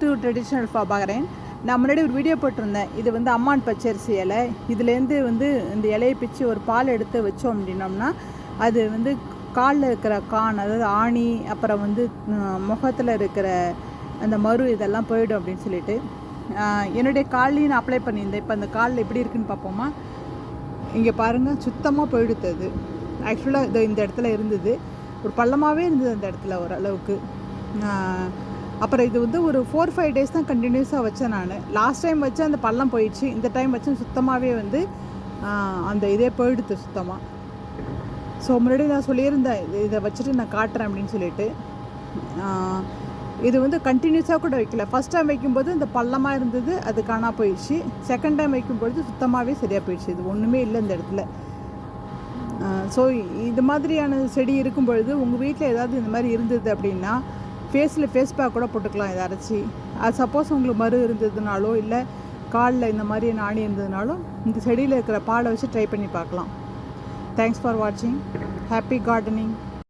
To traditional ஃபாபாகரேன் நான் முன்னாடி ஒரு வீடியோ போட்டிருந்தேன். இது வந்து அம்மான் பச்சரிசி இலை. இதுலேருந்து வந்து இந்த இலையை பிச்சு ஒரு பால் எடுத்து வச்சோம் அப்படின்னோம்னா அது வந்து காலில் இருக்கிற கான் அதாவது ஆணி அப்புறம் வந்து முகத்தில் இருக்கிற அந்த மறு இதெல்லாம் போயிடும் அப்படின்னு சொல்லிட்டு. என்னுடைய கால்லையும் நான் அப்ளை பண்ணியிருந்தேன். இப்போ அந்த காலில் எப்படி இருக்குன்னு பார்ப்போமா? இங்கே பாருங்கள் சுத்தமாக போயிடுது அது. ஆக்சுவலாக இது இந்த இடத்துல இருந்தது. ஒரு பள்ளமாகவே இருந்தது அந்த இடத்துல ஓரளவுக்கு. அப்புறம் இது வந்து ஒரு ஃபோர் ஃபைவ் டேஸ் தான் கண்டினியூஸாக வச்சேன் நான். லாஸ்ட் டைம் வச்சு அந்த பள்ளம் போயிடுச்சு. இந்த டைம் வச்சு சுத்தமாகவே வந்து அந்த இதே போயிடுது சுத்தமாக ஸோ முன்னாடி நான் சொல்லியிருந்தேன் இதை வச்சுட்டு நான் காட்டுறேன் அப்படின்னு சொல்லிட்டு. இது வந்து கண்டினியூஸாக கூட வைக்கல. ஃபஸ்ட் டைம் வைக்கும்போது இந்த பள்ளமாக இருந்தது அது காணா போயிடுச்சு. செகண்ட் டைம் வைக்கும்பொழுது சுத்தமாகவே சரியாக போயிடுச்சு. இது ஒன்றுமே இல்லை இந்த இடத்துல. ஸோ இது மாதிரியான செடி இருக்கும் பொழுது உங்கள் வீட்டில் ஏதாவது இந்த மாதிரி இருந்தது அப்படின்னா ஃபேஸில் ஃபேஸ் பேக் கூட போட்டுக்கலாம் இதை அரைச்சி. அது சப்போஸ் உங்களுக்கு மறு இருந்ததுனாலோ இல்லை காலில் இந்த மாதிரி நாணி இருந்ததுனாலும் இந்த செடியில் இருக்கிற பாலை வச்சு ட்ரை பண்ணி பார்க்கலாம். தேங்க்ஸ் ஃபார் வாட்சிங் ஹாப்பி கார்டனிங்